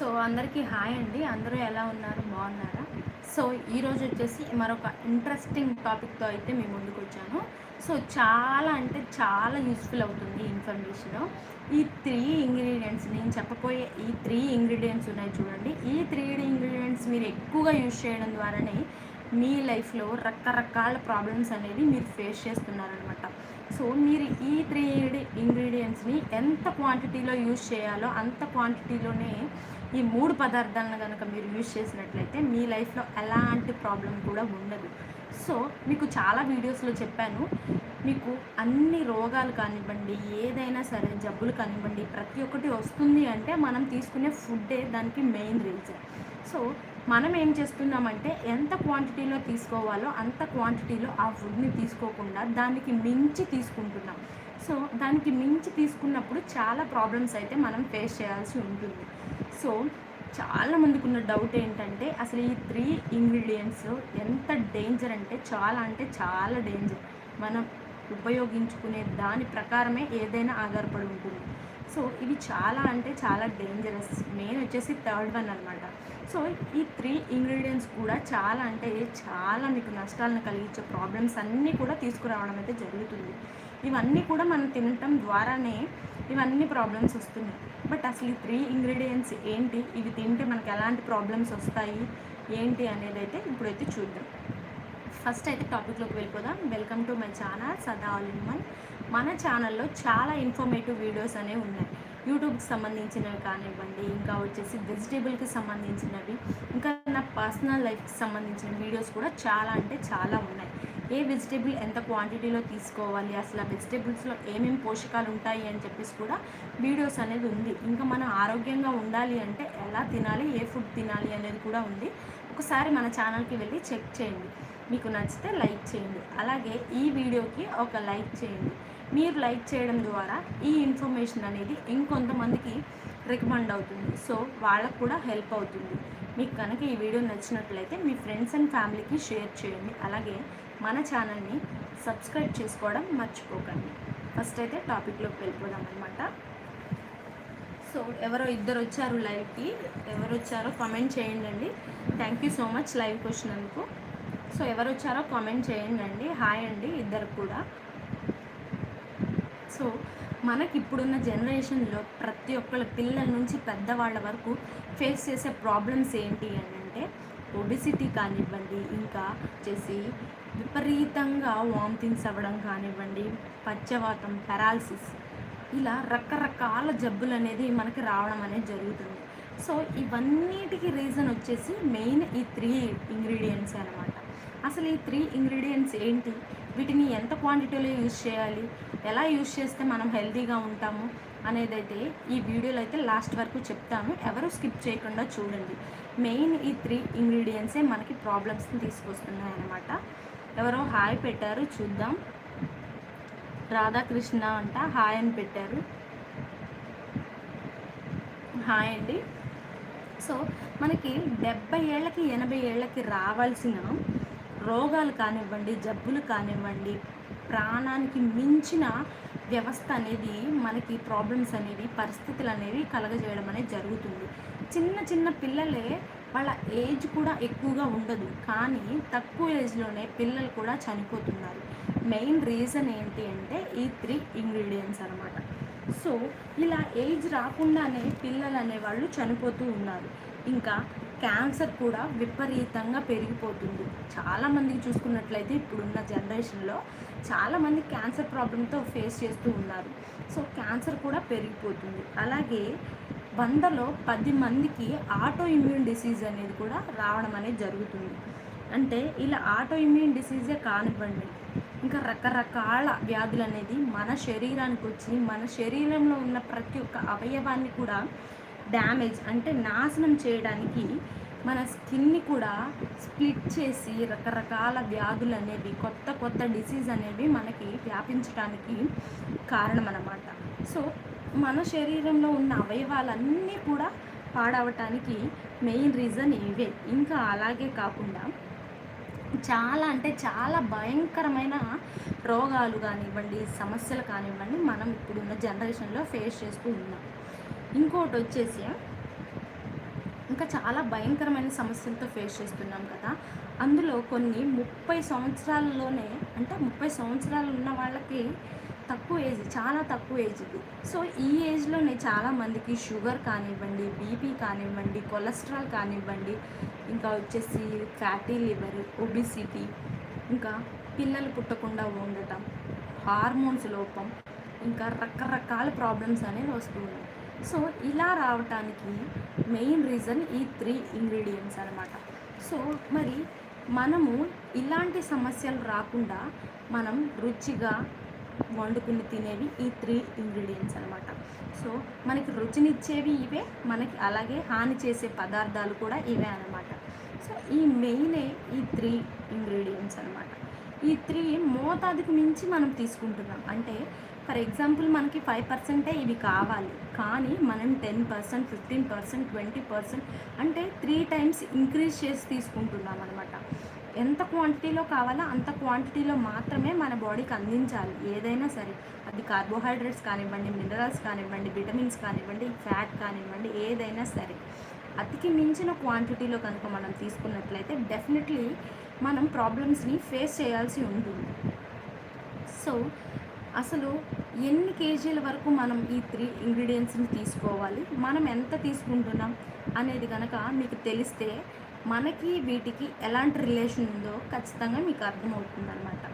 So అందరికీ hi అండి. అందరూ ఎలా ఉన్నారు? బాగున్నారా? సో ఈరోజు వచ్చేసి మరొక ఇంట్రెస్టింగ్ టాపిక్తో అయితే మేము ముందుకు వచ్చాను సో చాలా అంటే చాలా యూస్ఫుల్ అవుతుంది ఇన్ఫర్మేషన్ ఈ త్రీ ఇంగ్రీడియంట్స్ నేను చెప్పబోయే ఈ త్రీ ఇంగ్రీడియంట్స్ ఉన్నాయి చూడండి. ఈ త్రీ ఇంగ్రీడియంట్స్ మీరు ఎక్కువగా యూజ్ చేయడం ద్వారానే మీ లైఫ్లో రకరకాల ప్రాబ్లమ్స్ అనేది మీరు ఫేస్ చేస్తున్నారనమాట సో మీరు ఈ త్రీ ఇంగ్రీడియంట్స్ని ఎంత క్వాంటిటీలో యూజ్ చేయాలో అంత క్వాంటిటీలోనే ఈ మూడు పదార్థాలను కనుక మీరు యూజ్ చేసినట్లయితే మీ లైఫ్లో ఎలాంటి ప్రాబ్లం కూడా ఉండదు. సో మీకు చాలా వీడియోస్లో చెప్పాను. మీకు అన్ని రోగాలు కానివ్వండి ఏదైనా సరే జబ్బులు కానివ్వండి ప్రతి ఒక్కటి వస్తుంది అంటే మనం తీసుకునే ఫుడ్డే దానికి మెయిన్ రీజన్ సో మనం ఏం చేస్తున్నామంటే ఎంత క్వాంటిటీలో తీసుకోవాలో అంత క్వాంటిటీలో ఆ ఫుడ్ని తీసుకోకుండా దానికి మించి తీసుకుంటున్నాం. సో దానికి మించి తీసుకున్నప్పుడు చాలా ప్రాబ్లమ్స్ అయితే మనం ఫేస్ చేయాల్సి ఉంటుంది. సో చాలామందికి ఉన్న డౌట్ ఏంటంటే అసలు ఈ త్రీ ఇంగ్రీడియంట్స్ ఎంత డేంజర్ అంటే చాలా అంటే చాలా డేంజర్ మనం ఉపయోగించుకునే దాని ప్రకారమే ఏదైనా ఆధారపడి ఉంటుంది. సో ఇవి చాలా అంటే చాలా డేంజరస్ మెయిన్ వచ్చేసి థర్డ్ వన్ అనమాట సో ఈ త్రీ ఇంగ్రీడియంట్స్ కూడా చాలా అంటే చాలా మీకు నష్టాలను కలిగించే ప్రాబ్లమ్స్ అన్నీ కూడా తీసుకురావడం అయితే జరుగుతుంది. ఇవన్నీ కూడా మనం తినటం ద్వారానే ఇవన్నీ ప్రాబ్లమ్స్ వస్తున్నాయి. బట్ అసలు ఈ త్రీ ఇంగ్రీడియంట్స్ ఏంటి? ఇవి తింటే మనకు ఎలాంటి ప్రాబ్లమ్స్ వస్తాయి? ఏంటి అనేది అయితే ఇప్పుడైతే చూద్దాం. ఫస్ట్ అయితే టాపిక్లోకి వెళ్ళిపోదాం. Welcome to my channel Sada all in one. మన ఛానల్లో చాలా ఇన్ఫర్మేటివ్ వీడియోస్ అనేవి ఉన్నాయి. యూట్యూబ్కి సంబంధించినవి కానివ్వండి ఇంకా వచ్చేసి వెజిటేబుల్కి సంబంధించినవి ఇంకా నా పర్సనల్ లైఫ్కి సంబంధించిన వీడియోస్ కూడా చాలా అంటే చాలా ఉన్నాయి. ఏ వెజిటేబుల్ ఎంత క్వాంటిటీలో తీసుకోవాలి? అసలు ఆ వెజిటేబుల్స్లో ఏమేమి పోషకాలు ఉంటాయి అని చెప్పేసి కూడా వీడియోస్ అనేది ఉంది. ఇంకా మనం ఆరోగ్యంగా ఉండాలి అంటే ఎలా తినాలి? ఏ ఫుడ్ తినాలి అనేది కూడా ఉంది. ఒకసారి మన ఛానల్కి వెళ్ళి చెక్ చేయండి. మీకు నచ్చితే లైక్ చేయండి. అలాగే ఈ వీడియోకి ఒక లైక్ చేయండి. మీరు లైక్ చేయడం ద్వారా ఈ ఇన్ఫర్మేషన్ అనేది ఇంకొంతమందికి రికమెండ్ అవుతుంది. సో వాళ్ళకు కూడా హెల్ప్ అవుతుంది. మీకు కనుక ఈ వీడియో నచ్చినట్లయితే మీ ఫ్రెండ్స్ అండ్ ఫ్యామిలీకి షేర్ చేయండి. అలాగే మన ఛానల్ని సబ్స్క్రైబ్ చేసుకోవడం మర్చిపోకండి. ఫస్ట్ అయితే టాపిక్లోకి వెళ్ళిపోదాం అనమాట సో ఎవరో ఇద్దరు వచ్చారు లైవ్కి. ఎవరు వచ్చారో కామెంట్ చేయండి అండి థ్యాంక్ యూ సో మచ్ లైవ్కి వచ్చినందుకు సో ఎవరు వచ్చారో కామెంట్ చేయండి అండి హాయ్ అండి ఇద్దరు కూడా. సో మనకి ఇప్పుడున్న జనరేషన్లో ప్రతి ఒక్కళ్ళ పిల్లల నుంచి పెద్దవాళ్ళ వరకు ఫేస్ చేసే ప్రాబ్లమ్స్ ఏంటి అని అంటే ఒబిసిటీ కానివ్వండి ఇంకా వచ్చేసి విపరీతంగా వామిటింగ్స్ అవ్వడం కానివ్వండి పచ్చవాతం పెరాలసిస్ ఇలా రకరకాల జబ్బులు అనేది మనకి రావడం అనేది జరుగుతుంది. సో ఇవన్నిటికి రీజన్ వచ్చేసి మెయిన్ ఈ త్రీ ఇంగ్రీడియంట్స్ అనమాట అసలు ఈ త్రీ ఇంగ్రీడియంట్స్ ఏంటి? వీటిని ఎంత క్వాంటిటీలో యూజ్ చేయాలి? ఎలా యూజ్ చేస్తే మనం హెల్తీగా ఉంటాము? అనేది అయితే ఈ వీడియోలో అయితే లాస్ట్ వరకు చెప్తాను. ఎవరు స్కిప్ చేయకుండా చూడండి. మెయిన్ ఈ త్రీ ఇంగ్రీడియంట్సే మనకి ప్రాబ్లమ్స్ని తీసుకొస్తున్నాయి అనమాట ఎవరో హాయ్ పెట్టారు చూద్దాం. రాధాకృష్ణ అంట హాయ్ అని పెట్టారు. హాయ్ అండి. సో మనకి డెబ్బై ఏళ్ళకి ఎనభై ఏళ్ళకి రావాల్సిన రోగాలు కానివ్వండి జబ్బులు కానివ్వండి ప్రాణానికి మించిన వ్యవస్థ అనేది మనకి ప్రాబ్లమ్స్ అనేవి పరిస్థితులు అనేవి కలగజేయడం అనేది జరుగుతుంది. చిన్న చిన్న పిల్లలే వాళ్ళ ఏజ్ కూడా ఎక్కువగా ఉండదు. కానీ తక్కువ ఏజ్లోనే పిల్లలు కూడా చనిపోతున్నారు. మెయిన్ రీజన్ ఏంటి అంటే ఈ త్రీ ఇంగ్రీడియంట్స్ అనమాట సో ఇలా ఏజ్ రాకుండానే పిల్లలు అనేవాళ్ళు చనిపోతూ ఉన్నారు. ఇంకా క్యాన్సర్ కూడా విపరీతంగా పెరిగిపోతుంది. చాలామందికి చూసుకున్నట్లయితే ఇప్పుడున్న జనరేషన్లో చాలామంది క్యాన్సర్ ప్రాబ్లంతో ఫేస్ చేస్తూ ఉన్నారు. సో క్యాన్సర్ కూడా పెరిగిపోతుంది. అలాగే వందలో పది మందికి ఆటో ఇమ్యూన్ డిసీజ్ అనేది కూడా రావడం అనేది జరుగుతుంది. అంటే ఇలా ఆటో ఇమ్యూన్ డిసీజే కానివ్వండి ఇంకా రకరకాల వ్యాధులు అనేది మన శరీరానికి వచ్చి మన శరీరంలో ఉన్న ప్రతి ఒక్క అవయవాన్ని కూడా డ్యామేజ్ అంటే నాశనం చేయడానికి మన స్కిన్ని కూడా స్ప్లిట్ చేసి రకరకాల వ్యాధులు అనేవి కొత్త కొత్త డిసీజ్ అనేవి మనకి వ్యాపించడానికి కారణం అన్నమాట సో మన శరీరంలో ఉన్న అవయవాలన్నీ కూడా పాడవటానికి మెయిన్ రీజన్ ఇవే. ఇంకా అలాగే కాకుండా చాలా అంటే చాలా భయంకరమైన రోగాలు కానివ్వండి సమస్యలు కానివ్వండి మనం ఇప్పుడున్న జనరేషన్లో ఫేస్ చేస్తూ ఉన్నాం. ఇంకోటి వచ్చేసి ఇంకా చాలా భయంకరమైన సమస్యలతో ఫేస్ చేస్తున్నాం కదా. అందులో కొన్ని ముప్పై సంవత్సరాలలోనే అంటే ముప్పై సంవత్సరాలు ఉన్న వాళ్ళకి తక్కువ ఏజ్ చాలా తక్కువ ఏజ్ ఇది. సో ఈ ఏజ్లోనే చాలామందికి షుగర్ కానివ్వండి బీపీ కానివ్వండి కొలెస్ట్రాల్ కానివ్వండి ఇంకా వచ్చేసి ఫ్యాటీ లివర్ ఒబిసిటీ ఇంకా పిల్లలు పుట్టకుండా ఉండటం హార్మోన్స్ లోపం ఇంకా రకరకాల ప్రాబ్లమ్స్ అనేవి వస్తున్నాయి సో ఇలా రావటానికి మెయిన్ రీజన్ ఈ త్రీ ఇంగ్రీడియంట్స్ అనమాట సో మరి మనము ఇలాంటి సమస్యలు రాకుండా మనం రుచిగా వండుకుని తినేవి ఈ త్రీ ఇంగ్రీడియంట్స్ అనమాట సో మనకి రుచినిచ్చేవి ఇవే మనకి అలాగే హాని చేసే పదార్థాలు కూడా ఇవే అనమాట సో ఈ మెయినే ఈ త్రీ ఇంగ్రీడియంట్స్ అనమాట ఈ త్రీ మోతాదుకు మించి మనం తీసుకుంటున్నాం. అంటే ఫర్ ఎగ్జాంపుల్ మనకి ఫైవ్ పర్సెంటే ఇవి కావాలి. కానీ మనం ten percent fifteen percent twenty percent అంటే త్రీ టైమ్స్ ఇంక్రీజ్ చేసి తీసుకుంటున్నాం అనమాట ఎంత క్వాంటిటీలో కావాలో అంత క్వాంటిటీలో మాత్రమే మన బాడీకి అందించాలి. ఏదైనా సరే అది కార్బోహైడ్రేట్స్ కానివ్వండి మినరల్స్ కానివ్వండి విటమిన్స్ కానివ్వండి ఫ్యాట్ కానివ్వండి ఏదైనా సరే అతికి మించిన క్వాంటిటీలో కనుక మనం తీసుకున్నట్లయితే డెఫినెట్లీ మనం ప్రాబ్లమ్స్ని ఫేస్ చేయాల్సి ఉంటుంది. సో అసలు ఎన్ని కేజీల వరకు మనం ఈ త్రీ ఇంగ్రీడియంట్స్ని తీసుకోవాలి? మనం ఎంత తీసుకుంటున్నాం? అనేది కనుక మీకు తెలిస్తే మనకి వీటికి ఎలాంటి రిలేషన్ ఉందో ఖచ్చితంగా మీకు అర్థమవుతుంది అనమాట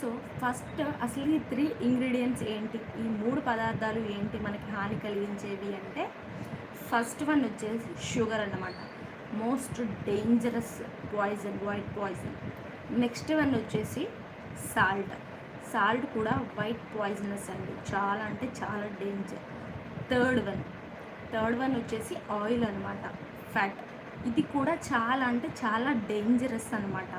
సో ఫస్ట్ అసలు ఈ త్రీ ఇంగ్రీడియంట్స్ ఏంటి? ఈ మూడు పదార్థాలు ఏంటి మనకి హాని కలిగించేవి అంటే ఫస్ట్ వన్ వచ్చేసి షుగర్ అన్నమాట. Most dangerous poison white poison. Next one వచ్చేసి సాల్ట్. సాల్ట్ కూడా వైట్ పాయిజనస్ అండి. చాలా అంటే చాలా danger. Third one. Third one వచ్చేసి ఆయిల్ అనమాట ఫ్యాట్. ఇది కూడా చాలా అంటే చాలా డేంజరస్ అనమాట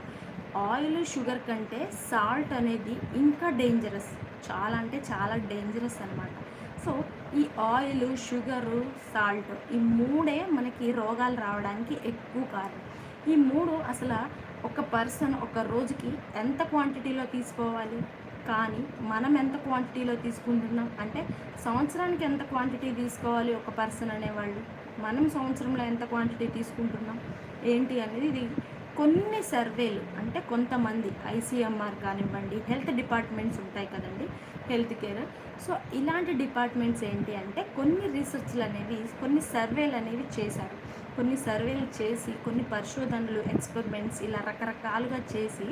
ఆయిల్ షుగర్ కంటే సాల్ట్ అనేది ఇంకా డేంజరస్. చాలా అంటే చాలా డేంజరస్ అనమాట సో ఈ ఆయిల్ షుగరు సాల్ట్ ఈ మూడే మనకి రోగాలు రావడానికి ఎక్కువ కారణం. ఈ మూడు అసలు ఒక పర్సన్ ఒక రోజుకి ఎంత క్వాంటిటీలో తీసుకోవాలి? కానీ మనం ఎంత క్వాంటిటీలో తీసుకుంటున్నాం? అంటే సంవత్సరానికి ఎంత క్వాంటిటీ తీసుకోవాలి ఒక పర్సన్ అనేవాళ్ళు? మనం సంవత్సరంలో ఎంత క్వాంటిటీ తీసుకుంటున్నాం? ఏంటి అనేది ఇది కొన్ని సర్వేలు అంటే కొంతమంది ఐసీఎంఆర్ కానివ్వండి హెల్త్ డిపార్ట్మెంట్స్ ఉంటాయి కదండి హెల్త్ కేర్ సో ఇలాంటి డిపార్ట్మెంట్స్ ఏంటి అంటే కొన్ని రీసెర్చ్లు అనేవి కొన్ని సర్వేలు అనేవి చేశారు. కొన్ని సర్వేలు చేసి కొన్ని పరిశోధనలు ఎక్స్పెరిమెంట్స్ ఇలా రకరకాలుగా చేసి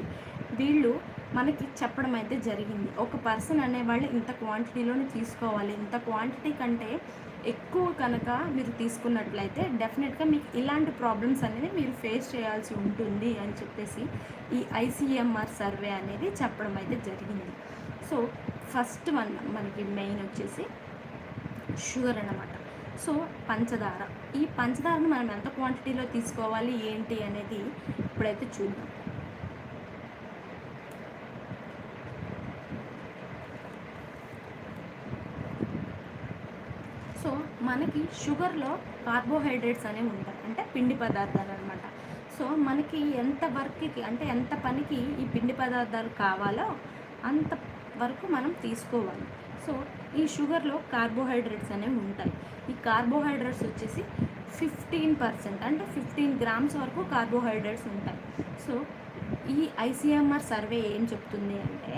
వీళ్ళు మనకి చెప్పడం అయితే జరిగింది. ఒక పర్సన్ అనేవాళ్ళు ఇంత క్వాంటిటీలోనే తీసుకోవాలి. ఇంత క్వాంటిటీ కంటే ఎక్కువ కనుక మీరు తీసుకున్నట్లయితే డెఫినెట్గా మీకు ఇలాంటి ప్రాబ్లమ్స్ అనేది మీరు ఫేస్ చేయాల్సి ఉంటుంది అని చెప్పేసి ఈ ఐసీఎంఆర్ సర్వే అనేది చెప్పడం అయితే జరిగింది. సో ఫస్ట్ వన్ మనకి మెయిన్ వచ్చేసి షుగర్ అన్నమాట. సో పంచదార. ఈ పంచదారను మనం ఎంత క్వాంటిటీలో తీసుకోవాలి? ఏంటి అనేది ఇప్పుడైతే చూద్దాం సో మనకి షుగర్లో కార్బోహైడ్రేట్స్ అనేవి ఉంటాయి. అంటే పిండి పదార్థాలు అనమాట సో మనకి ఎంత వర్క్కి అంటే ఎంత పనికి ఈ పిండి పదార్థాలు కావాలో అంత వరకు మనం తీసుకోవాలి. సో ఈ షుగర్లో కార్బోహైడ్రేట్స్ అనేవి ఉంటాయి. ఈ కార్బోహైడ్రేట్స్ వచ్చేసి ఫిఫ్టీన్ పర్సెంట్ అంటే ఫిఫ్టీన్ గ్రామ్స్ వరకు కార్బోహైడ్రేట్స్ ఉంటాయి. సో ఈ ఐసీఎంఆర్ సర్వే ఏం చెప్తుంది అంటే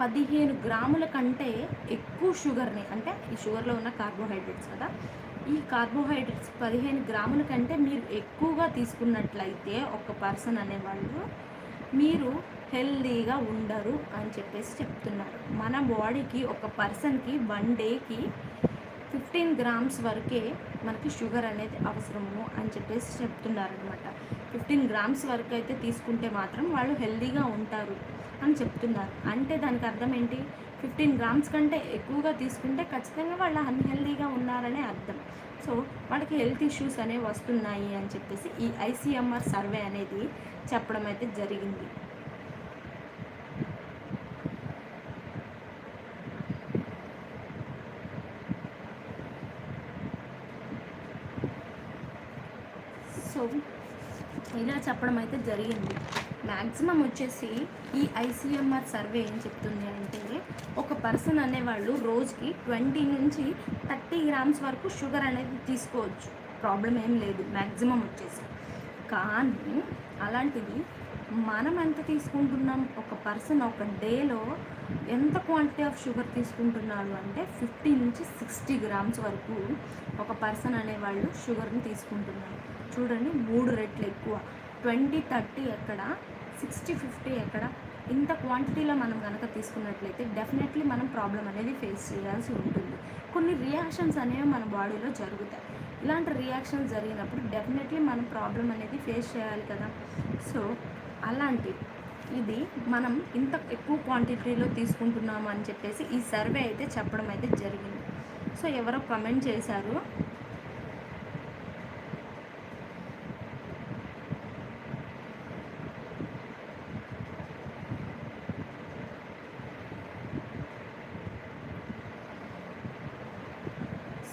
పదిహేను గ్రాముల కంటే ఎక్కువ షుగర్ని అంటే ఈ షుగర్లో ఉన్న కార్బోహైడ్రేట్స్ కదా ఈ కార్బోహైడ్రేట్స్ పదిహేను గ్రాముల కంటే మీరు ఎక్కువగా తీసుకున్నట్లయితే ఒక పర్సన్ అనేవాళ్ళు మీరు హెల్దీగా ఉండరు అని చెప్పేసి చెప్తున్నారు. మన బాడీకి ఒక పర్సన్కి వన్ డేకి ఫిఫ్టీన్ గ్రామ్స్ వరకే మనకి షుగర్ అనేది అవసరము అని చెప్పేసి చెప్తున్నారు అనమాట ఫిఫ్టీన్ గ్రామ్స్ వరకు అయితే తీసుకుంటే మాత్రం వాళ్ళు హెల్దీగా ఉంటారు. అని చెప్తున్నారు. అంటే దానికి అర్థం ఏంటి? ఫిఫ్టీన్ గ్రామ్స్ కంటే ఎక్కువగా తీసుకుంటే ఖచ్చితంగా వాళ్ళు అన్హెల్దీగా ఉన్నారనే అర్థం. సో వాళ్ళకి హెల్త్ ఇష్యూస్ అనేవి వస్తున్నాయి అని చెప్పేసి ఈ ఐసీఎంఆర్ సర్వే అనేది చెప్పడం అయితే జరిగింది. సో ఇలా చెప్పడం అయితే జరిగింది. మ్యాక్సిమం వచ్చేసి ఈ ఐసీఎంఆర్ సర్వే ఏం చెప్తుంది అంటే ఒక పర్సన్ అనేవాళ్ళు రోజుకి ట్వంటీ నుంచి థర్టీ గ్రామ్స్ వరకు షుగర్ అనేది తీసుకోవచ్చు. ప్రాబ్లం ఏం లేదు మ్యాక్సిమం వచ్చేసి. కానీ అలాంటిది మనం ఎంత తీసుకుంటున్నాం? ఒక పర్సన్ ఒక డేలో ఎంత క్వాంటిటీ ఆఫ్ షుగర్ తీసుకుంటున్నారు అంటే ఫిఫ్టీ నుంచి సిక్స్టీ గ్రామ్స్ వరకు ఒక పర్సన్ అనేవాళ్ళు షుగర్ని తీసుకుంటున్నారు. చూడండి మూడు రెట్లు ఎక్కువ. ట్వంటీ థర్టీ ఎక్కడ? సిక్స్టీ ఫిఫ్టీ ఎక్కడ? ఇంత క్వాంటిటీలో మనం కనుక తీసుకున్నట్లయితే డెఫినెట్లీ మనం ప్రాబ్లం అనేది ఫేస్ చేయాల్సి ఉంటుంది. కొన్ని రియాక్షన్స్ అనేవి మన బాడీలో జరుగుతాయి. ఇలాంటి రియాక్షన్స్ జరిగినప్పుడు డెఫినెట్లీ మనం ప్రాబ్లం అనేది ఫేస్ చేయాలి కదా. సో అలాంటి ఇది మనం ఇంత ఎక్కువ క్వాంటిటీలో తీసుకుంటున్నాము అని చెప్పేసి ఈ సర్వే అయితే చెప్పడం అయితే జరిగింది. సో ఎవరో కమెంట్ చేశారు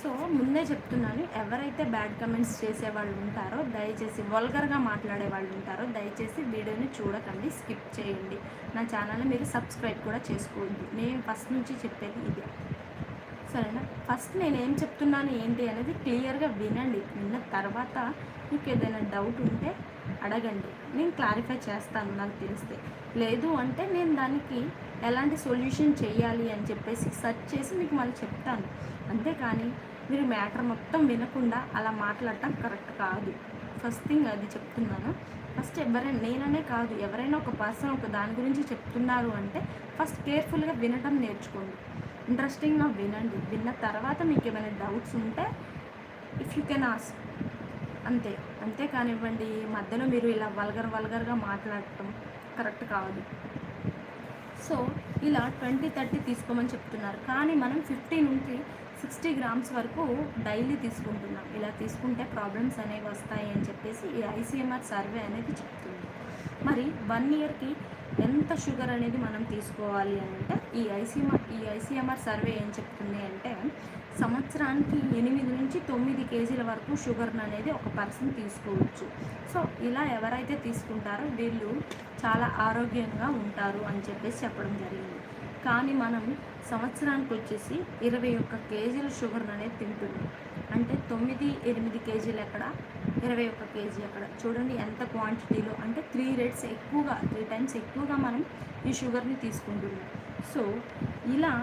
సో ముందే చెప్తున్నాను ఎవరైతే బ్యాడ్ కమెంట్స్ చేసే వాళ్ళు ఉంటారో దయచేసి వల్గర్గా మాట్లాడే వాళ్ళు ఉంటారో దయచేసి వీడియోని చూడకండి స్కిప్ చేయండి. నా ఛానల్ని మీరు సబ్స్క్రైబ్ కూడా చేసుకోండి. నేను ఫస్ట్ నుంచి చెప్పేది ఇది. సరేనా? ఫస్ట్ నేను ఏం చెప్తున్నాను ఏంటి అనేది క్లియర్గా వినండి. విన్న తర్వాత మీకు ఏదైనా డౌట్ ఉంటే అడగండి. నేను క్లారిఫై చేస్తాను నాకు తెలిస్తే. లేదు అంటే నేను దానికి ఎలాంటి సొల్యూషన్ చేయాలి అని చెప్పేసి సెర్చ్ చేసి మీకు మళ్ళీ చెప్తాను. అంతేకాని మీరు మ్యాటర్ మొత్తం వినకుండా అలా మాట్లాడటం కరెక్ట్ కాదు. ఫస్ట్ థింగ్ అది చెప్తున్నాను. ఫస్ట్ ఎవరైనా నేననే కాదు ఎవరైనా ఒక పర్సన్ ఒక దాని గురించి చెప్తున్నారు అంటే ఫస్ట్ కేర్ఫుల్గా వినటం నేర్చుకోండి. ఇంట్రెస్టింగ్గా వినండి. విన్న తర్వాత మీకు ఏమైనా డౌట్స్ ఉంటే ఇఫ్ యూ కెన్ ఆస్క్ అంతే. అంతే కానివ్వండి. మధ్యలో మీరు ఇలా వల్గర్ వల్గర్గా మాట్లాడటం కరెక్ట్ కాదు. సో ఇలా ట్వంటీ థర్టీ తీసుకోమని చెప్తున్నారు. కానీ మనం ఫిఫ్టీ నుంచి సిక్స్టీ గ్రామ్స్ వరకు డైలీ తీసుకుంటున్నాం. ఇలా తీసుకుంటే ప్రాబ్లమ్స్ అనేవి వస్తాయి అని చెప్పేసి ఈ ఐసీఎంఆర్ సర్వే అనేది చెప్తుంది. మరి వన్ ఇయర్కి ఎంత షుగర్ అనేది మనం తీసుకోవాలి అని అంటే ఈ ఐసీఎంఆర్ ఈ ఐసీఎంఆర్ సర్వే ఏం చెప్తుంది అంటే సంవత్సరానికి ఎనిమిది నుంచి తొమ్మిది కేజీల వరకు షుగర్ అనేది ఒక పర్సన్ తీసుకోవచ్చు. సో ఇలా ఎవరైతే తీసుకుంటారో వీళ్ళు చాలా ఆరోగ్యంగా ఉంటారు అని చెప్పేసి చెప్పడం జరిగింది. కానీ మనం సంవత్సరానికి వచ్చేసి ఇరవై ఒక్క కేజీల షుగర్ అనేది తింటుంది. అంటే తొమ్మిది ఎనిమిది కేజీలు ఎక్కడ ఇరవై ఒక్క కేజీ అక్కడ చూడండి ఎంత క్వాంటిటీలో. అంటే త్రీ రేట్స్ ఎక్కువగా త్రీ టైమ్స్ ఎక్కువగా మనం ఈ షుగర్ని తీసుకుంటున్నాం సో ఇలా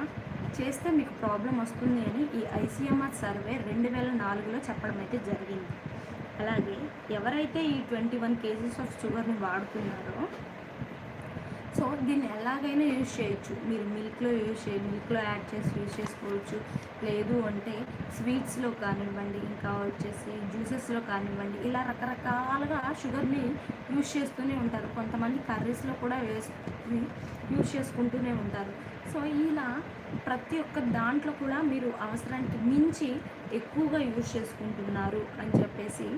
చేస్తే మీకు ప్రాబ్లం వస్తుంది అని ఈ ఐసీఎంఆర్ సర్వే రెండు వేల నాలుగులో చెప్పడం అయితే జరిగింది. అలాగే ఎవరైతే ఈ ట్వంటీ వన్ కేజీస్ ఆఫ్ షుగర్ని వాడుతున్నారో సో దీన్ని ఎలాగైనా యూజ్ చేయొచ్చు. మీరు మిల్క్లో యూజ్ చేయ మిల్క్లో యాడ్ చేసి యూజ్ చేసుకోవచ్చు. లేదు అంటే స్వీట్స్లో కానివ్వండి ఇంకా వచ్చేసి జ్యూసెస్లో కానివ్వండి ఇలా రకరకాలుగా షుగర్ని యూజ్ చేస్తూనే ఉంటారు. కొంతమంది కర్రీస్లో కూడా వేసుకుని యూజ్ చేసుకుంటూనే ఉంటారు. సో ఇలా ప్రతి ఒక్క దాంట్లో కూడా మీరు అవసరానికి మించి ఎక్కువగా యూజ్ చేసుకుంటున్నారు అని చెప్పేసి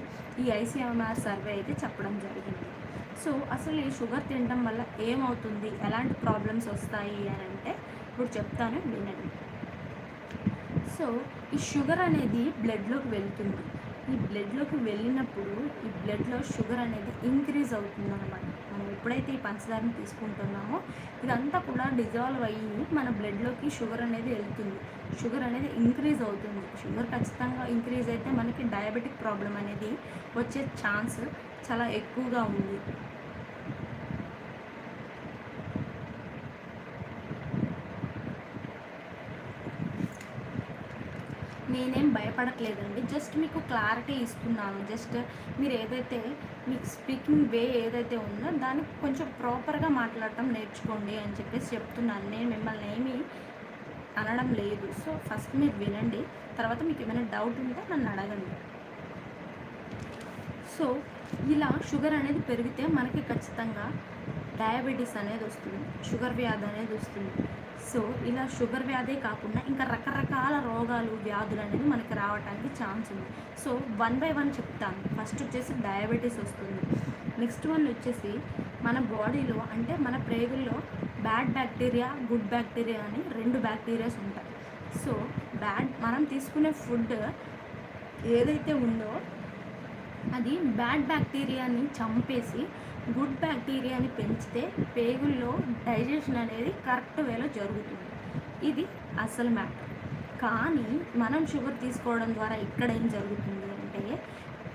ఈ ఐసీఎంఆర్ సర్వే అయితే చెప్పడం జరిగింది. సో అసలు ఈ షుగర్ తినడం వల్ల ఏమవుతుంది? ఎలాంటి ప్రాబ్లమ్స్ వస్తాయి అని అంటే ఇప్పుడు చెప్తాను వినండి. సో ఈ షుగర్ అనేది బ్లడ్లోకి వెళ్తుంది. ఈ బ్లడ్లోకి వెళ్ళినప్పుడు ఈ బ్లడ్లో షుగర్ అనేది ఇంక్రీజ్ అవుతుంది అనమాట మనం ఎప్పుడైతే ఈ పంచదారని తీసుకుంటున్నామో ఇదంతా కూడా డిజాల్వ్ అయ్యి మన బ్లడ్లోకి షుగర్ అనేది వెళ్తుంది. షుగర్ అనేది ఇంక్రీజ్ అవుతుంది. షుగర్ ఖచ్చితంగా ఇంక్రీజ్ అయితే మనకి డయాబెటిక్ ప్రాబ్లం అనేది వచ్చే ఛాన్స్ చాలా ఎక్కువగా ఉంది నేనేం భయపడట్లేదండి జస్ట్ మీకు క్లారిటీ ఇస్తున్నాను. జస్ట్ మీరు ఏదైతే మీకు స్పీకింగ్ వే ఏదైతే ఉందో దాన్ని కొంచెం ప్రాపర్గా మాట్లాడటం నేర్చుకోండి అని చెప్పేసి చెప్తున్నాను. నేను మిమ్మల్ని ఏమీ అనడం లేదు. సో ఫస్ట్ మీరు వినండి. తర్వాత మీకు ఏమైనా డౌట్ ఉంటే నన్ను అడగండి. సో ఇలా షుగర్ అనేది పెరిగితే మనకి ఖచ్చితంగా డయాబెటీస్ అనేది వస్తుంది. షుగర్ వ్యాధి అనేది వస్తుంది. సో ఇలా షుగర్ వ్యాధే కాకుండా ఇంకా రకరకాల రోగాలు వ్యాధులు అనేది మనకి రావడానికి ఛాన్స్ ఉంది. సో వన్ బై వన్ చెప్తాను. ఫస్ట్ వచ్చేసి డయాబెటీస్ వస్తుంది. నెక్స్ట్ వన్ వచ్చేసి మన బాడీలో అంటే మన ప్రేగుల్లో బ్యాడ్ బ్యాక్టీరియా గుడ్ బ్యాక్టీరియా అని రెండు బ్యాక్టీరియాస్ ఉంటాయి. సో బ్యాడ్ మనం తీసుకునే ఫుడ్ ఏదైతే ఉందో అది బ్యాడ్ బ్యాక్టీరియాని చంపేసి గుడ్ బ్యాక్టీరియాని పెంచితే పేగుల్లో డైజెషన్ అనేది కరెక్ట్ వేలో జరుగుతుంది. ఇది అసలు మ్యాటర్. కానీ మనం షుగర్ తీసుకోవడం ద్వారా ఇక్కడ ఏం జరుగుతుంది అంటే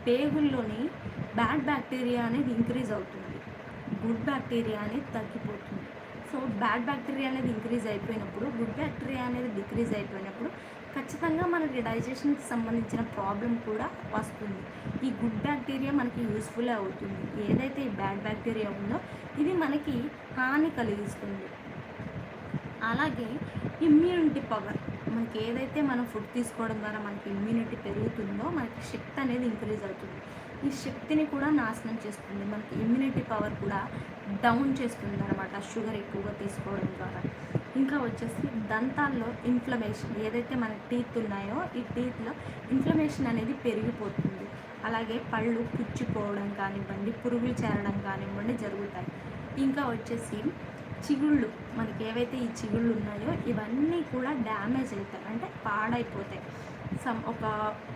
పేగుల్లోని బ్యాడ్ బ్యాక్టీరియా అనేది ఇంక్రీజ్ అవుతుంది. గుడ్ బ్యాక్టీరియా అనేది తగ్గిపోతుంది. సో బ్యాడ్ బ్యాక్టీరియా అనేది ఇంక్రీజ్ అయిపోయినప్పుడు గుడ్ బ్యాక్టీరియా అనేది డిక్రీజ్ అయిపోయినప్పుడు ఖచ్చితంగా మనకి డైజెషన్కి సంబంధించిన ప్రాబ్లం కూడా వస్తుంది. ఈ గుడ్ బ్యాక్టీరియా మనకి యూస్ఫుల్ అవుతుంది. ఏదైతే ఈ బ్యాడ్ బ్యాక్టీరియా ఉందో ఇది మనకి హాని కలిగిస్తుంది. అలాగే ఇమ్యూనిటీ పవర్ మనకి ఏదైతే మనం ఫుడ్ తీసుకోవడం ద్వారా మనకి ఇమ్యూనిటీ పెరుగుతుందో మనకి శక్తి అనేది ఇంక్రీజ్ అవుతుంది. ఈ శక్తిని కూడా నాశనం చేస్తుంది. మనకి ఇమ్యూనిటీ పవర్ కూడా డౌన్ చేస్తుంది అనమాట షుగర్ ఎక్కువగా తీసుకోవడం ద్వారా. ఇంకా వచ్చేసి దంతాల్లో ఇన్ఫ్లమేషన్ ఏదైతే మన టీత్ ఉన్నాయో ఈ టీత్లో ఇన్ఫ్లమేషన్ అనేది పెరిగిపోతుంది. అలాగే పళ్ళు పుచ్చిపోవడం కానివ్వండి పురుగులు చేరడం కానివ్వండి జరుగుతాయి. ఇంకా వచ్చేసి చిగుళ్ళు మనకి ఏవైతే ఈ చిగుళ్ళు ఉన్నాయో ఇవన్నీ కూడా డ్యామేజ్ అవుతాయి. అంటే పాడైపోతాయి. సమ్ ఒక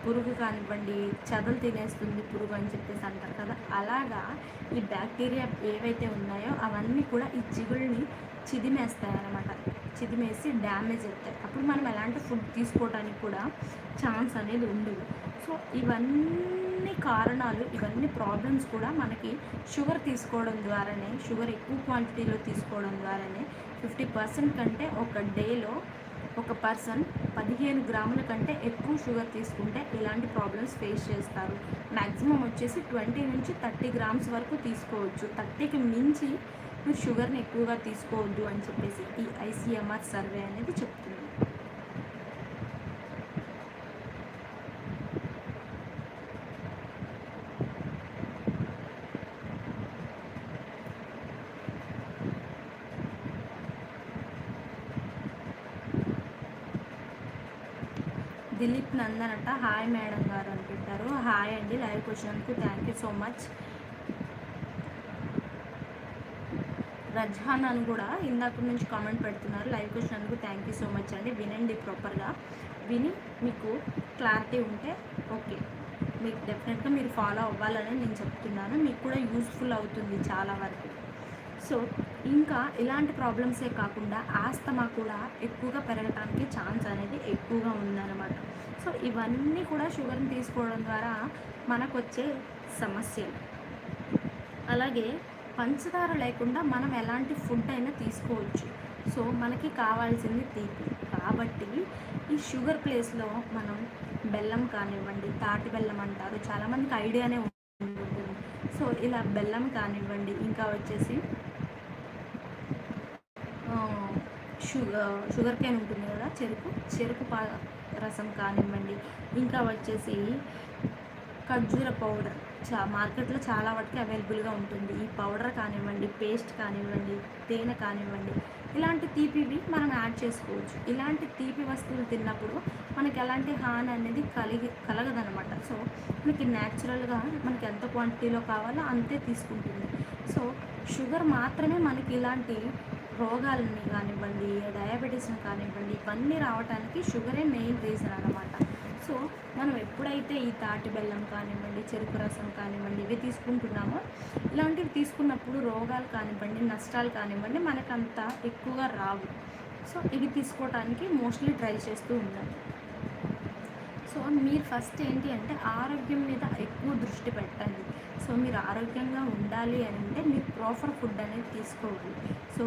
పురుగు కానివ్వండి చెదలు తినేస్తుంది పురుగు అని చెప్పేసి అంటారు కదా అలాగా ఈ బ్యాక్టీరియా ఏవైతే ఉన్నాయో అవన్నీ కూడా ఈ చిగుళ్ళని చిదిమేస్తాయి అన్నమాట చిదిమేసి డ్యామేజ్ అవుతాయి. అప్పుడు మనం ఎలాంటి ఫుడ్ తీసుకోవడానికి కూడా ఛాన్స్ అనేది ఉండదు. సో ఇవన్నీ కారణాలు ఇవన్నీ ప్రాబ్లమ్స్ కూడా మనకి షుగర్ తీసుకోవడం ద్వారానే షుగర్ ఎక్కువ క్వాంటిటీలో తీసుకోవడం ద్వారానే ఫిఫ్టీ పర్సెంట్ కంటే ఒక డేలో ఒక పర్సన్ పదిహేను గ్రాముల కంటే ఎక్కువ షుగర్ తీసుకుంటే ఇలాంటి ప్రాబ్లమ్స్ ఫేస్ చేస్తారు. మ్యాక్సిమం వచ్చేసి ట్వంటీ నుంచి థర్టీ గ్రామ్స్ వరకు తీసుకోవచ్చు. థర్టీకి మించి మీరు షుగర్ని ఎక్కువగా తీసుకోవద్దు అని చెప్పేసి ఈ ఐసీఎంఆర్ సర్వే అనేది చెప్తుంది. దిలీప్ నందన్ హాయ్ మేడం గారు అని పెట్టారు. హాయ్ అండి. లైవ్ క్వశ్చన్కు థ్యాంక్ యూ సో మచ్ రజ్హాన్ అని కూడా ఇందాక నుంచి కామెంట్ పెడుతున్నారు. లైవ్ క్వశ్చన్కు థ్యాంక్ యూ సో మచ్ అండి. వినండి ప్రాపర్గా విని మీకు క్లారిటీ ఉంటే ఓకే మీకు డెఫినెట్గా మీరు ఫాలో అవ్వాలని నేను చెప్తున్నాను. మీకు కూడా యూస్ఫుల్ అవుతుంది చాలా వరకు. సో ఇంకా ఇలాంటి ప్రాబ్లమ్సే కాకుండా ఆస్తమా కూడా ఎక్కువగా పెరగటానికి ఛాన్స్ అనేది ఎక్కువగా ఉందన్నమాట. సో ఇవన్నీ కూడా షుగర్ని తీసుకోవడం ద్వారా మనకు వచ్చే సమస్యలు. అలాగే పంచదార లేకుండా మనం ఎలాంటి ఫుడ్ అయినా తీసుకోవచ్చు. సో మనకి కావాల్సింది తీపి. కాబట్టి ఈ షుగర్ ప్లేస్లో మనం బెల్లం కానివ్వండి తాటి బెల్లం అంటారు. చాలామందికి ఐడియానే ఉంటుంది. సో ఇలా బెల్లం కానివ్వండి ఇంకా వచ్చేసి షుగర్ షుగర్ కేన్ ఉంటుంది కదా చెరుకు చెరుకు పా రసం కానివ్వండి. ఇంకా వచ్చేసి ఖర్జూర పౌడర్. చా మార్కెట్లో చాలా వాటికి అవైలబుల్గా ఉంటుంది. ఈ పౌడర్ కానివ్వండి పేస్ట్ కానివ్వండి తేనె కానివ్వండి ఇలాంటి తీపివి మనం యాడ్ చేసుకోవచ్చు. ఇలాంటి తీపి వస్తువులు తిన్నప్పుడు మనకి ఎలాంటి హాని అనేది కలిగి కలగదనమాట. సో మనకి న్యాచురల్గా మనకి ఎంత క్వాంటిటీలో కావాలో అంతే తీసుకుంటుంది. సో షుగర్ మాత్రమే మనకి ఇలాంటి రోగాలని కానివ్వండి డయాబెటీస్ని కానివ్వండి ఇవన్నీ రావడానికి షుగరే మెయిన్ రీజన్ అనమాట సో మనం ఎప్పుడైతే ఈ తాటి బెల్లం కానివ్వండి చెరుకు రసం కానివ్వండి ఇవి తీసుకుంటున్నామో ఇలాంటివి తీసుకున్నప్పుడు రోగాలు కానివ్వండి నష్టాలు కానివ్వండి మనకంత ఎక్కువగా రావు. సో ఇవి తీసుకోవడానికి మోస్ట్లీ ట్రై చేస్తూ ఉండాలి సో మీరు ఫస్ట్ ఏంటి అంటే ఆరోగ్యం మీద ఎక్కువ దృష్టి పెట్టండి. సో మీరు ఆరోగ్యంగా ఉండాలి అని అంటే మీరు ప్రాపర్ ఫుడ్ అనేది తీసుకోవాలి. సో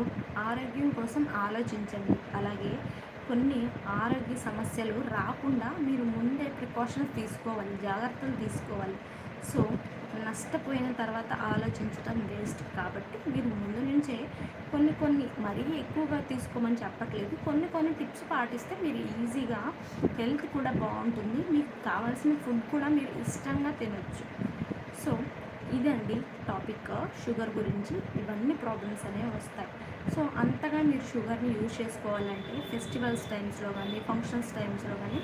ఆరోగ్యం కోసం ఆలోచించండి. అలాగే కొన్ని ఆరోగ్య సమస్యలు రాకుండా మీరు ముందే ప్రికాషన్స్ తీసుకోవాలి జాగ్రత్తలు తీసుకోవాలి. సో నష్టపోయిన తర్వాత ఆలోచించడం వేస్ట్ కాబట్టి మీరు ముందు నుంచే కొన్ని కొన్ని మరీ ఎక్కువగా తీసుకోమని చెప్పట్లేదు. కొన్ని కొన్ని టిప్స్ పాటిస్తే మీరు ఈజీగా హెల్త్ కూడా బాగుంటుంది. మీకు కావాల్సిన ఫుడ్ కూడా మీరు ఇష్టంగా తినొచ్చు. సో ఇదండి టాపిక్ షుగర్ గురించి. ఇవన్నీ ప్రాబ్లమ్స్ అనేవి వస్తాయి. సో అంతగా మీరు షుగర్ని యూజ్ చేసుకోవాలంటే ఫెస్టివల్స్ టైమ్స్లో కానీ ఫంక్షన్స్ టైమ్స్లో కానీ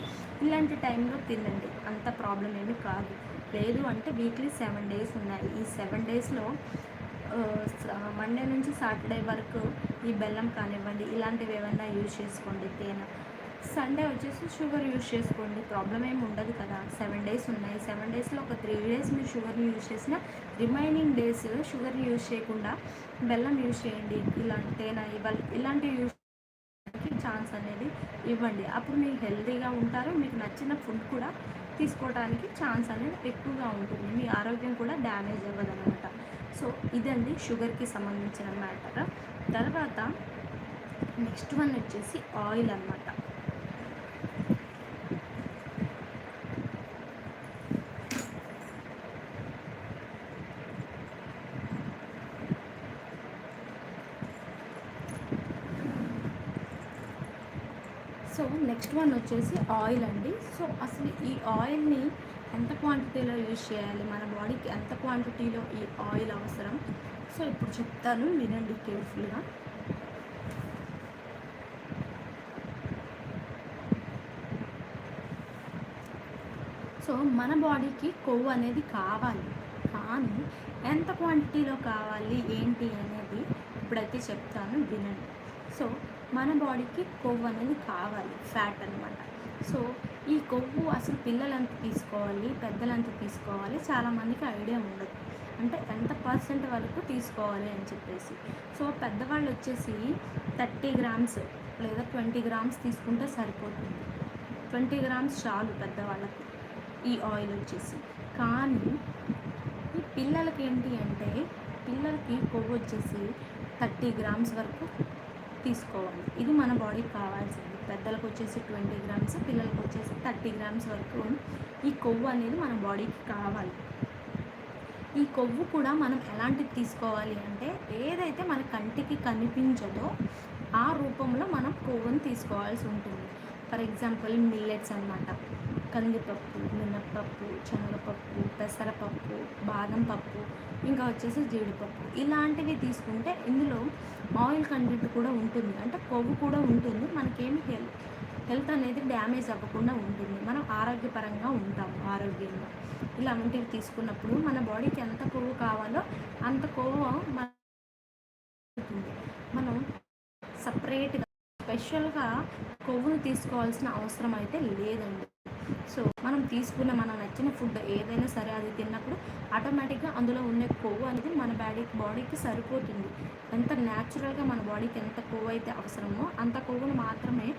ఇలాంటి టైంలో తినండి. అంత ప్రాబ్లం ఏమి కాదు. లేదు అంటే వీక్లీ సెవెన్ డేస్ ఉన్నాయి. ఈ సెవెన్ డేస్లో మండే నుంచి సాటర్డే వరకు ఈ బెల్లం కానివ్వండి ఇలాంటివి ఏమైనా యూజ్ చేసుకోండి తేనె. సండే వచ్చేసి షుగర్ యూజ్ చేసుకోండి. ప్రాబ్లం ఏమి ఉండదు కదా. సెవెన్ డేస్ ఉన్నాయి. సెవెన్ డేస్లో ఒక త్రీ డేస్ మీరు షుగర్ని యూజ్ చేసిన రిమైనింగ్ డేస్ షుగర్ని యూజ్ చేయకుండా బెల్లం యూజ్ చేయండి. ఇలాంటి తేనె ఇవ్వాలి ఇలాంటివి యూజ్ ఛాన్స్ అనేది ఇవ్వండి. అప్పుడు మీరు హెల్తీగా ఉంటారు. మీకు నచ్చిన ఫుడ్ కూడా తీసుకోవడానికి ఛాన్స్ అనేది ఎక్కువగా ఉంటుంది. మీ ఆరోగ్యం కూడా డ్యామేజ్ అవ్వదు అనమాట సో ఇదండి షుగర్కి సంబంధించిన మ్యాటర్. తర్వాత నెక్స్ట్ వన్ వచ్చేసి ఆయిల్ అనమాట సో నెక్స్ట్ వన్ వచ్చేసి ఆయిల్ అండి. సో అసలు ఈ ఆయిల్ని ఎంత క్వాంటిటీలో యూజ్ చేయాలి? మన బాడీకి ఎంత క్వాంటిటీలో ఈ ఆయిల్ అవసరం? సో ఇప్పుడు చెప్తాను. వినండి కేర్ఫుల్గా. సో మన బాడీకి కొవ్వు అనేది కావాలి. కానీ ఎంత క్వాంటిటీలో కావాలి? ఏంటి అనేది ఇప్పుడైతే చెప్తాను. వినండి. సో మన బాడీకి కొవ్వు అనేది కావాలి ఫ్యాట్ అనమాట సో ఈ కొవ్వు అసలు పిల్లలంత తీసుకోవాలి పెద్దలంత తీసుకోవాలి చాలామందికి ఐడియా ఉండదు. అంటే ఎంత పర్సెంట్ వరకు తీసుకోవాలి అని చెప్పేసి. సో పెద్దవాళ్ళు వచ్చేసి థర్టీ గ్రామ్స్ లేదా ట్వంటీ గ్రామ్స్ తీసుకుంటే సరిపోతుంది. ట్వంటీ గ్రామ్స్ చాలు పెద్దవాళ్ళకి ఈ ఆయిల్ వచ్చేసి. కానీ ఈ పిల్లలకి ఏంటి అంటే పిల్లలకి కొవ్వు వచ్చేసి థర్టీ గ్రామ్స్ వరకు తీసుకోవాలి. ఇది మన బాడీకి కావాల్సింది. పెద్దలకు వచ్చేసి ట్వంటీ గ్రామ్స్ పిల్లలకు వచ్చేసి థర్టీ గ్రామ్స్ వరకు ఈ కొవ్వు అనేది మన బాడీకి కావాలి. ఈ కొవ్వు కూడా మనం ఎలాంటిది తీసుకోవాలి అంటే ఏదైతే మన కంటికి కనిపించదో ఆ రూపంలో మనం కొవ్వుని తీసుకోవాల్సి ఉంటుంది. ఫర్ ఎగ్జాంపుల్ మిల్లెట్స్ అనమాట కందిపప్పు మినప్పప్పు శనగపప్పు పెసరపప్పు బాదం పప్పు ఇంకా వచ్చేసి జీడిపప్పు. ఇలాంటివి తీసుకుంటే ఇందులో ఆయిల్ కంటెంట్ కూడా ఉంటుంది. అంటే కొవ్వు కూడా ఉంటుంది. మనకేమి హెల్త్ హెల్త్ అనేది డ్యామేజ్ అవ్వకుండా ఉంటుంది. మనం ఆరోగ్యపరంగా ఉంటాము ఆరోగ్యంగా. ఇలాంటివి తీసుకున్నప్పుడు మన బాడీకి ఎంత కొవ్వు కావాలో అంత కొవ్వు మనం సపరేట్గా స్పెషల్గా కొవ్వును తీసుకోవాల్సిన అవసరం అయితే లేదండి. సో మనం తీసుకున్న మన నచ్చిన ఫుడ్ ఏదైనా సరే అది తిన్నప్పుడు ఆటోమేటిక్గా అందులో ఉన్న కొవ్వు అనేది మన బాడీ బాడీకి సరిపోతుంది. ఎంత న్యాచురల్గా మన బాడీకి ఎంత కొవ్వు అయితే అవసరమో అంత కొవ్వును మాత్రమే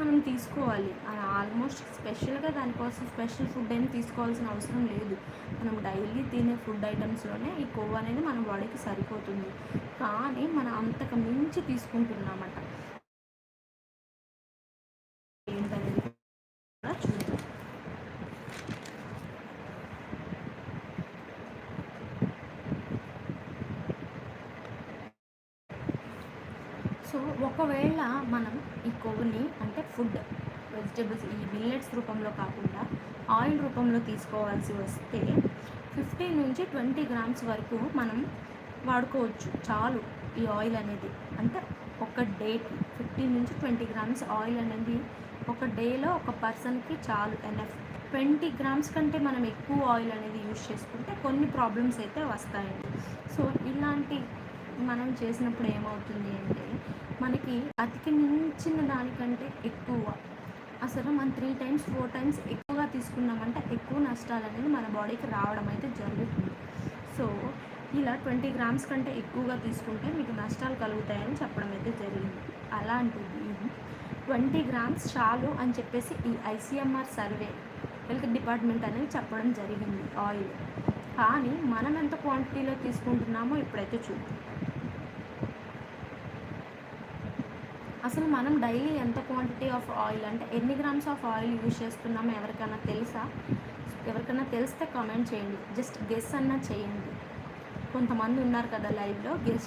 మనం తీసుకోవాలి. ఆల్మోస్ట్ స్పెషల్గా దానికోసం స్పెషల్ ఫుడ్ ఏమి తీసుకోవాల్సిన అవసరం లేదు. మనం డైలీ తినే ఫుడ్ ఐటమ్స్లోనే ఈ కొవ్వు అనేది మన బాడీకి సరిపోతుంది. కానీ మనం అంతకు మించి తీసుకుంటున్నామట ఏంటనేది కూడా చూద్దాం సో ఒకవేళ మనం ఈ కొవ్వుని అంటే ఫుడ్ వెజిటేబుల్స్ ఈ మిల్లెట్స్ రూపంలో కాకుండా ఆయిల్ రూపంలో తీసుకోవాల్సి వస్తే ఫిఫ్టీన్ నుంచి ట్వంటీ గ్రామ్స్ వరకు మనం వాడుకోవచ్చు. చాలు ఈ ఆయిల్ అనేది. అంటే ఒక డేకి ఫిఫ్టీన్ నుంచి ట్వంటీ గ్రామ్స్ ఆయిల్ అనేది ఒక డేలో ఒక పర్సన్కి చాలు ఎనఫ్ ట్వంటీ గ్రామ్స్ కంటే మనం ఎక్కువ ఆయిల్ అనేది యూజ్ చేసుకుంటే కొన్ని ప్రాబ్లమ్స్ అయితే వస్తాయండి. సో ఇలాంటి మనం చేసినప్పుడు ఏమవుతుంది అంటే మనకి అతికి మించిన దానికంటే ఎక్కువ అసలు మనం త్రీ టైమ్స్ ఫోర్ టైమ్స్ ఎక్కువగా తీసుకున్నామంటే ఎక్కువ నష్టాలు అనేది మన బాడీకి రావడం అయితే జరుగుతుంది. సో ఇలా ట్వంటీ గ్రామ్స్ కంటే ఎక్కువగా తీసుకుంటే మీకు నష్టాలు కలుగుతాయని చెప్పడం అయితే జరిగింది. అలాంటిది ట్వంటీ గ్రామ్స్ చాలు అని చెప్పేసి ఈ ఐసీఎంఆర్ సర్వే హెల్త్ డిపార్ట్మెంట్ అనేది చెప్పడం జరిగింది ఆయిల్. కానీ మనం ఎంత క్వాంటిటీలో తీసుకుంటున్నామో ఇప్పుడైతే చూద్దాం. అసలు మనం డైలీ ఎంత క్వాంటిటీ ఆఫ్ ఆయిల్ అంటే ఎన్ని గ్రామ్స్ ఆఫ్ ఆయిల్ యూజ్ చేస్తున్నామో ఎవరికైనా తెలుసా? ఎవరికైనా తెలిస్తే కామెంట్ చేయండి. జస్ట్ గెస్ అన్నా చేయండి. కొంతమంది ఉన్నారు కదా లైవ్లో గెస్